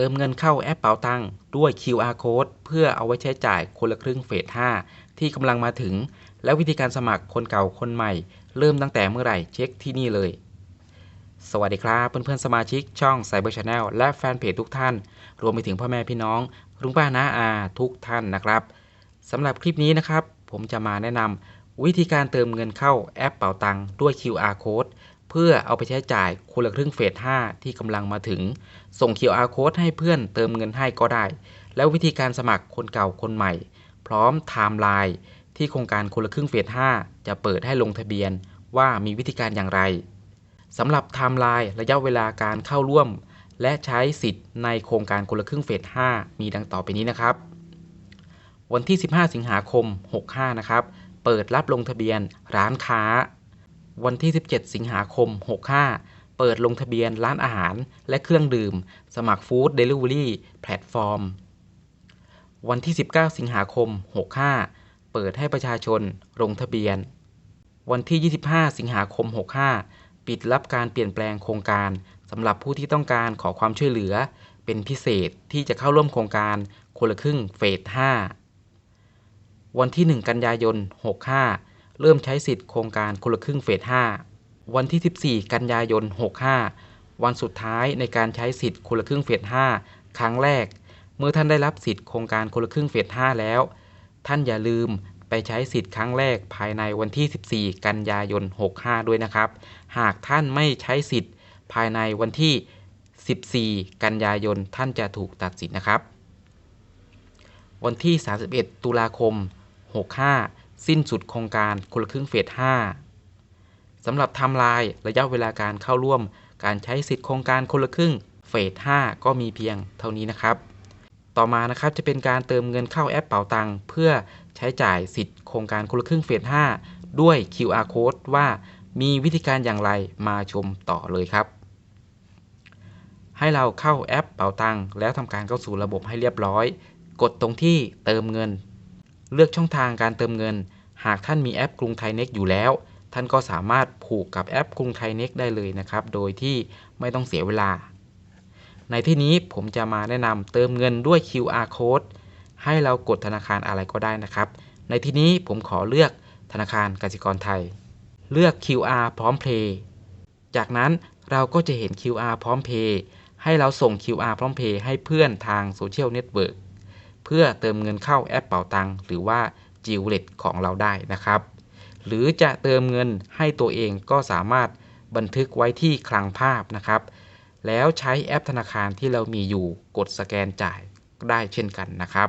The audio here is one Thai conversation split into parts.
เติมเงินเข้าแอปเป๋าตังค์ด้วย QR code เพื่อเอาไว้ใช้จ่ายคนละครึ่งเฟส 5 ที่กำลังมาถึง และวิธีการสมัครคนเก่าคนใหม่ เริ่มตั้งแต่เมื่อไหร่เช็คที่นี่เลย สวัสดีครับ เพื่อนๆ สมาชิกช่อง Cyber Channel และแฟนเพจทุกท่าน รวมไปถึงพ่อแม่พี่น้องลุงป้าน้าอาทุกท่านนะครับสำหรับคลิปนี้นะครับ ผมจะมาแนะนำวิธีการเติมเงินเข้าแอปเป๋าตังค์ด้วย QR code เพื่อเอาไปใช้จ่ายคนละครึ่งเฟส 5 ที่กำลังมาถึง ส่ง QR code ให้เพื่อนเติมเงินให้ก็ได้ แล้ววิธีการสมัครคนเก่าคนใหม่ พร้อมไทม์ไลน์ที่โครงการคนละครึ่งเฟส 5 จะเปิดให้ลงทะเบียนว่ามีวิธีการอย่างไรสำหรับไทม์ไลน์ระยะเวลาการเข้าร่วม และใช้สิทธิ์ในโครงการคนละครึ่งเฟส 5 มีดังต่อไปนี้นะครับ วันที่ 15 สิงหาคม 65 นะครับ เปิดรับลงทะเบียนร้านค้า วันที่ 17 สิงหาคม 65 เปิดลงทะเบียนร้านอาหารและเครื่องดื่ม สมัครฟู้ดเดลิเวอรี่แพลตฟอร์ม วันที่ 19 สิงหาคม 65 เปิดให้ประชาชนลงทะเบียน วันที่ 25 สิงหาคม 65 ปิดรับการเปลี่ยนแปลงโครงการสำหรับผู้ที่ต้องการขอความช่วยเหลือ เป็นพิเศษที่จะเข้าร่วมโครงการคนละครึ่งเฟส 5 วันที่ 1 กันยายน 65 เริ่มใช้สิทธิ์โครงการคนละครึ่งเฟส 5 วันที่ 14 กันยายน 65 วันสุดท้ายในการใช้สิทธิ์คนละครึ่งเฟส 5 ครั้งแรก เมื่อท่านได้รับสิทธิ์โครงการคนละครึ่งเฟส 5 แล้ว ท่านอย่าลืมไปใช้สิทธิ์ครั้งแรกภายในวันที่ 14 กันยายน 65 ด้วยนะครับ หากท่านไม่ใช้สิทธิ์ภายในวันที่ 14 กันยายน ท่านจะถูกตัดสิทธิ์นะครับ วันที่ 31 ตุลาคม 65 สิ้นสุดโครงการคนละครึ่งเฟส 5 สำหรับไทม์ไลน์ระยะเวลาการเข้าร่วม การใช้สิทธิโครงการคนละครึ่งเฟส 5 ก็มีเพียงเท่านี้นะครับ ต่อมานะครับจะเป็นการเติมเงินเข้าแอปเป๋าตังเพื่อใช้จ่ายสิทธิโครงการคนละครึ่งเฟส 5 ด้วย QR code ว่ามีวิธีการอย่างไรมาชมต่อเลยครับ ให้เราเข้าแอปเป๋าตังแล้วทำการเข้าสู่ระบบให้เรียบร้อย กดตรงที่เติมเงิน เลือกช่องทางการเติมเงิน หากท่านมีแอปกรุงไทยเน็กอยู่แล้ว ท่านก็สามารถผูกกับแอปกรุงไทยเน็กได้เลยนะครับ โดยที่ไม่ต้องเสียเวลา ในที่นี้ผมจะมาแนะนำเติมเงินด้วย QR code ให้เรากดธนาคารอะไรก็ได้นะครับ ในที่นี้ผมขอเลือกธนาคารกสิกรไทย เลือก QR พร้อมเพย์จากนั้นเราก็จะเห็น QR พร้อมเพย์ให้เราส่ง QR พร้อมเพย์ให้เพื่อนทางโซเชียลเน็ตเวิร์ก เพื่อเติมเงินเข้าแอปเป๋าตังหรือว่าจิวเลตของเราได้นะครับ หรือจะเติมเงินให้ตัวเองก็สามารถบันทึกไว้ที่คลังภาพนะครับ แล้วใช้แอปธนาคารที่เรามีอยู่กดสแกนจ่ายได้เช่นกันนะครับ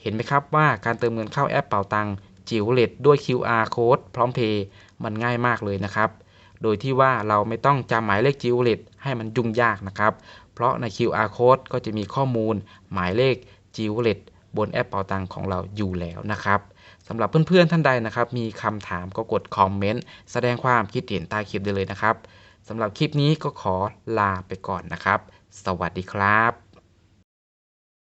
เห็นไหมครับว่าการเติมเงินเข้าแอปเป๋าตังจิวเลตด้วย QR code พร้อมเพย์มันง่ายมากเลยนะครับ โดยที่ว่าเราไม่ต้องจำหมายเลขจิวเลตให้มันยุ่งยากนะครับ เพราะใน QR code ก็จะมีข้อมูลหมายเลข จิวเลตบนแอปเป่าตังของเราอยู่แล้วนะครับสำหรับเพื่อนๆท่านใดนะครับ มีคำถามก็กดคอมเมนต์แสดงความคิดเห็นใต้คลิปได้เลยนะครับสำหรับคลิปนี้ก็ขอลาไปก่อนนะครับ สวัสดีครับ